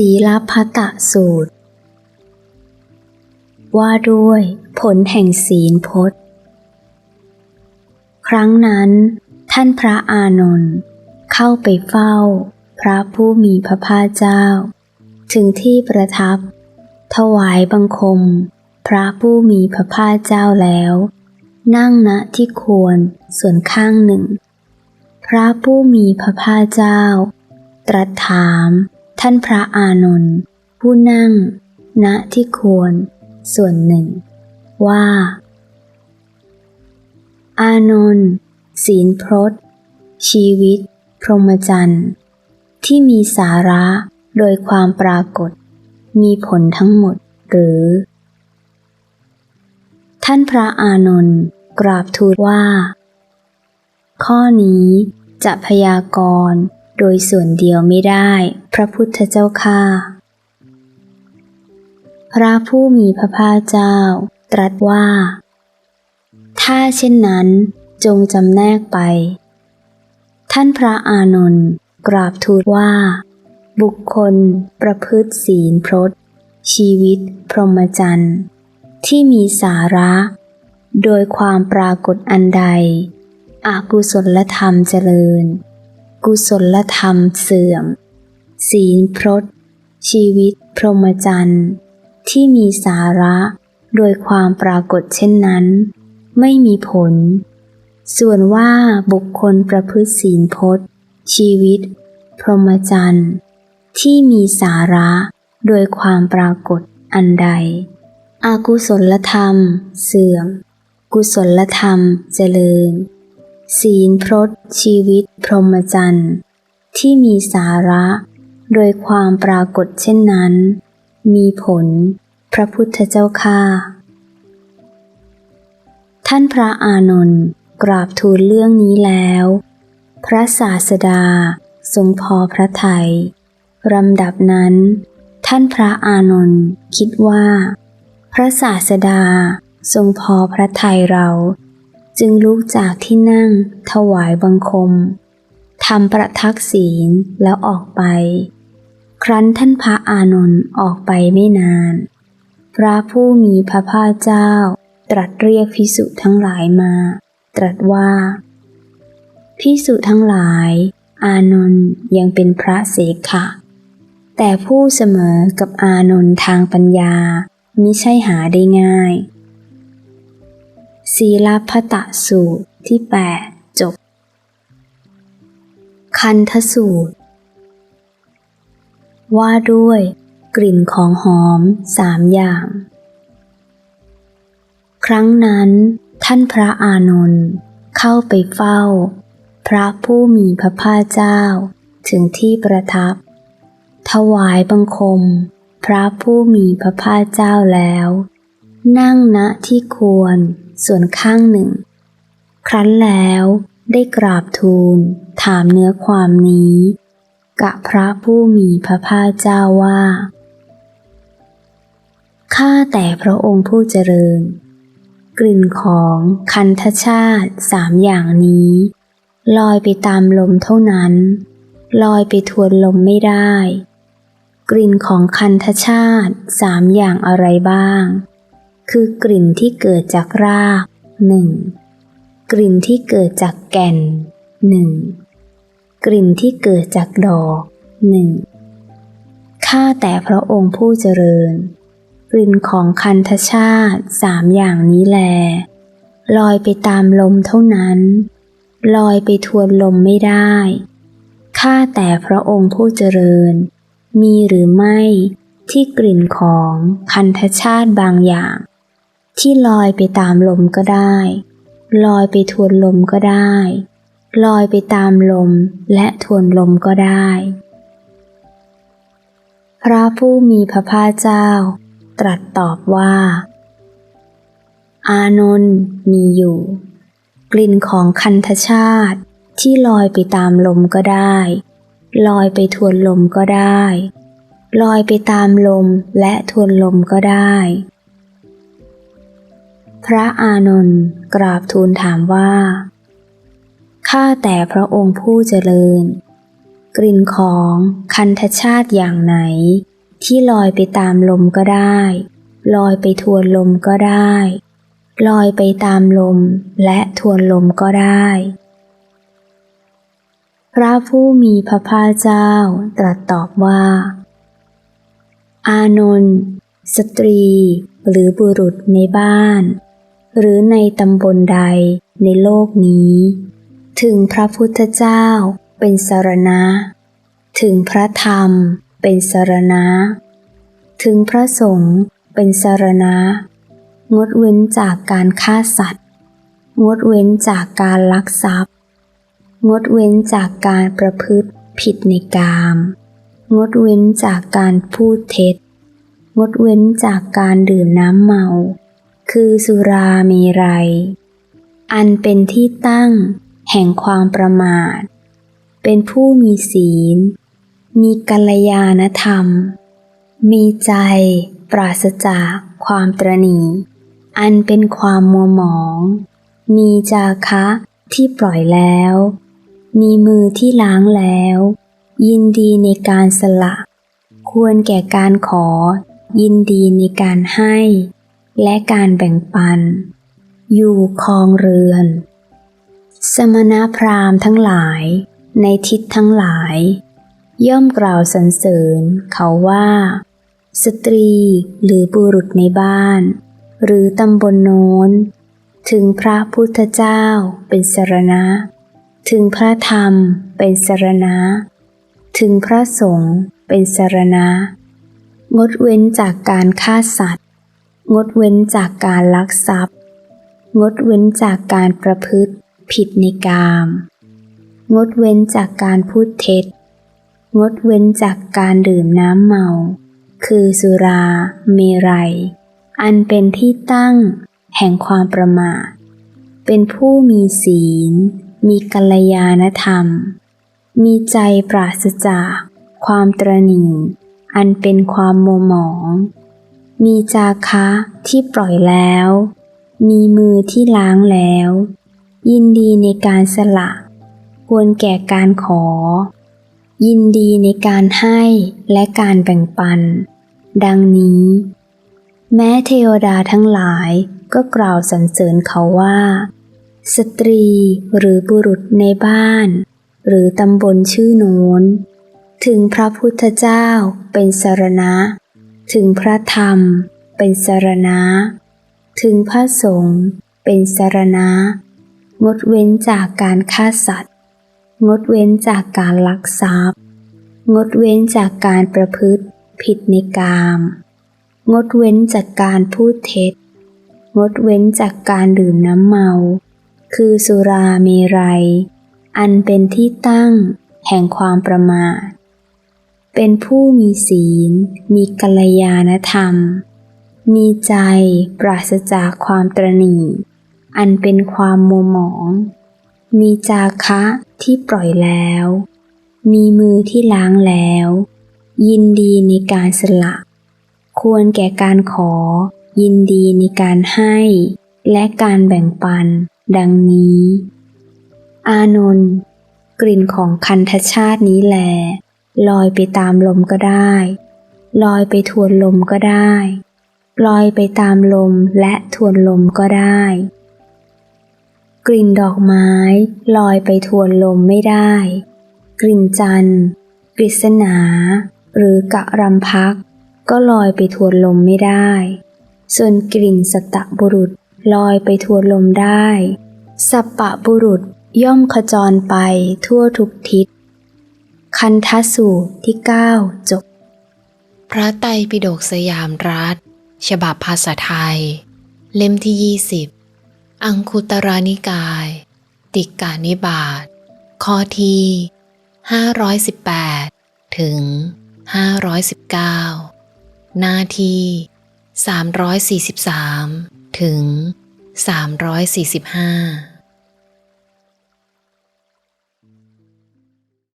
ศีลพัตตสูตร ว่าด้วยผลแห่งศีลพจน์ ครั้งนั้น ท่านพระอานนท์เข้าไปเฝ้า พระผู้มีพระภาคเจ้า ถึงที่ประทับ ถวายบังคม พระผู้มีพระภาคเจ้าแล้ว นั่งณที่ควรส่วนข้างหนึ่ง พระผู้มีพระภาคเจ้า ตรัสถาม ท่านพระอานนท์ผู้นั่ง ณที่ควร ส่วนหนึ่ง ว่า อานนท์ศีลพรตชีวิต พรหมจรรย์ ที่มีสาระโดยความปรากฏ มีผลทั้งหมดหรือ ท่านพระอานนท์กราบทูลว่า ข้อนี้จะพยากรณ์ โดยส่วนเดียวไม่ได้ พระพุทธเจ้าค่าพระผู้มีพระภาคเจ้า ตรัสว่า ถ้าเช่นนั้นจงจำแนกไป ท่านพระอานนท์กราบทูลว่า บุคคลประพฤติศีลพรตชีวิตพรหมจรรย์ที่มีสาระ โดยความปรากฏอันใด อากุศลธรรมเจริญ กุศลธรรมเสื่อม ศีลพรตชีวิตพรหมจรรย์ ที่มีสาระโดยความปรากฏเช่นนั้น ไม่มีผล ส่วนว่าบุคคลประพฤติศีลพจน์ชีวิต พรหมจรรย์ที่มีสาระโดยความปรากฏอันใด อากุศลธรรม เสื่อม กุศลธรรมเจริญ ศีลพรตชีวิตพรหมจรรย์ที่มีสาระ โดยความปรากฏเช่นนั้น มีผล พระพุทธเจ้าค่าท่านพระอานนท์กราบทูลเรื่องนี้แล้ว พระศาสดาทรงพอพระทยัยลำดับนั้น ท่านพระอานนท์คิดว่า พระศาสดาทรงพอพระทัยเรา จึงลุกจากที่นั่งถวายบังคมทำประทักษีลแล้วออกไป ครั้นท่านพระอานนท์ออกไปไม่นาน พระผู้มีพระภาคเจ้า ตรัสเรียกพิสุทั้งหลายมา ตรัสว่าพิสุทั้งหลาย อานนท์ยังเป็นพระเสขะ แต่ผู้เสมอกับอานนท์ทางปัญญามิใช่หาได้ง่าย ศีลพัตสูตรที่ 8 จบ คันทสูตร ว่าด้วย กลิ่นของหอมสามอย่าง ครั้งนั้น ท่านพระอานนท์เข้าไปเฝ้า พระผู้มีพระภาคเจ้า ถึงที่ประทับ ถวายบังคม พระผู้มีพระภาคเจ้าแล้ว นั่งณที่ควร ส่วนข้างหนึ่ง ครั้นแล้วได้กราบทูล ถามเนื้อความนี้ กะพระผู้มีพระภาคเจ้าว่า ข้าแต่พระองค์ผู้เจริญ กลิ่นของคันธชาติสามอย่างนี้ ลอยไปตามลมเท่านั้น ลอยไปทวนลมไม่ได้ กลิ่นของคันธชาติสามอย่างอะไรบ้าง คือกลิ่นที่เกิดจากรากหนึ่งกลิ่นที่เกิดจากแก่นหนึ่งกลิ่นที่เกิดจากดอกหนึ่งข้าแต่พระองค์ผู้เจริญ กลิ่นของคันธชาติสามอย่างนี้แล ลอยไปตามลมเท่านั้น ลอยไปทวนลมไม่ได้ข้าแต่พระองค์ผู้เจริญ มีหรือไม่ที่กลิ่นของคันธชาติบางอย่าง ที่ลอยไปตามลมก็ได้ ลอยไปทวนลมก็ได้ ลอยไปตามลมและทวนลมก็ได้ พระผู้มีพระภาคเจ้า ตรัสตอบว่า อานนท์มีอยู่ กลิ่นของคันธชาติที่ลอยไปตามลมก็ได้ ลอยไปทวนลมก็ได้ ลอยไปตามลมและทวนลมก็ได้ พระอานนท์กราบทูลถามว่า ข้าแต่พระองค์ผู้เจริญ กลิ่นของคันธชาติอย่างไหน ที่ลอยไปตามลมก็ได้ ลอยไปทวนลมก็ได้ ลอยไปตามลมและทวนลมก็ได้ พระผู้มีพระภาคเจ้าตรัสตอบว่า อานนท์สตรีหรือบุรุษในบ้าน หรือในตำบลใดในโลกนี้ ถึงพระพุทธเจ้าเป็นสารณะ ถึงพระธรรมเป็นสารณะ ถึงพระสงฆ์เป็นสารณะ งดเว้นจากการฆ่าสัตว์ งดเว้นจากการลักทรัพย์ งดเว้นจากการประพฤติผิดในกาม งดเว้นจากการพูดเท็จ งดเว้นจากการดื่มน้ำเมา คือสุรามรัยอันเป็นที่ตั้งแห่งความประมาท เป็นผู้มีศีล มีกัลยาณธรรม มีใจปราศจากความตรณีอันเป็นความมัวหมอง มีจาคะที่ปล่อยแล้ว มีมือที่ล้างแล้ว ยินดีในการสละ ควรแก่การขอ ยินดีในการให้ และการแบ่งปัน อยู่คองเรือน สมณพราหมณ์ทั้งหลาย ในทิศทั้งหลาย ย่อมกล่าวสรรเสริญเขาว่า สตรีหรือบุรุษในบ้าน หรือตำบลโน้น ถึงพระพุทธเจ้าเป็นสรณะ ถึงพระธรรมเป็นสรณะ ถึงพระสงฆ์เป็นสรณะ งดเว้นจากการฆ่าสัตว์ งดเว้นจากการลักทรัพย์ งดเว้นจากการประพฤติ ผิดในกาม งดเว้นจากการพูดเท็จ งดเว้นจากการดื่มน้ำเมา คือสุราเมรัย อันเป็นที่ตั้งแห่งความประมาท เป็นผู้มีศีล มีกัลยาณธรรม มีใจปราศจากความตรณีอันเป็นความโมหมอง มีจาคะที่ปล่อยแล้ว มีมือที่ล้างแล้ว ยินดีในการสละ ควรแก่การขอ ยินดีในการให้และการแบ่งปัน ดังนี้ แม้เทวดาทั้งหลายก็กล่าวสรรเสริญเขาว่า สตรีหรือบุรุษในบ้าน หรือตำบลชื่อโน้น ถึงพระพุทธเจ้าเป็นสารณะ ถึงพระธรรมเป็นสารณะ ถึงพระสงฆ์เป็นสารณะ งดเว้นจากการฆ่าสัตว์ งดเว้นจากการลักทรัพย์ งดเว้นจากการประพฤติผิดในกาม งดเว้นจากการพูดเท็จ งดเว้นจากการดื่มน้ำเมา คือสุราเมรัย อันเป็นที่ตั้งแห่งความประมาท เป็นผู้มีศีล มีกัลยาณธรรม มีใจปราศจากความตรณีอันเป็นความมัวหมอง มีจาคะที่ปล่อยแล้ว มีมือที่ล้างแล้ว ยินดีในการสละ ควรแก่การขอ ยินดีในการให้ และการแบ่งปัน ดังนี้ อานนท์กลิ่นของคันธชาตินี้แล ลอยไปตามลมก็ได้ ลอยไปทวนลมก็ได้ ลอยไปตามลมและทวนลมก็ได้ กลิ่นดอกไม้ ลอยไปทวนลมไม่ได้ กลิ่นจันทร์กฤษณา หรือกะรำพัก ก็ลอยไปทวนลมไม่ได้ ส่วนกลิ่นสตะบุรุษลอยไปทวนลมได้ สัปปะบุรุษย่อมขจรไปทั่วทุกทิศ คันทสูตรที่เก้าจบ พระไตรปิฎกสยามรัฐ ฉบับภาษาไทย เล่มที่ 20 อังคุตรานิกาย ติกานิบาตข้อที่ 518 ถึง 519 หน้าที่ 343 ถึง 345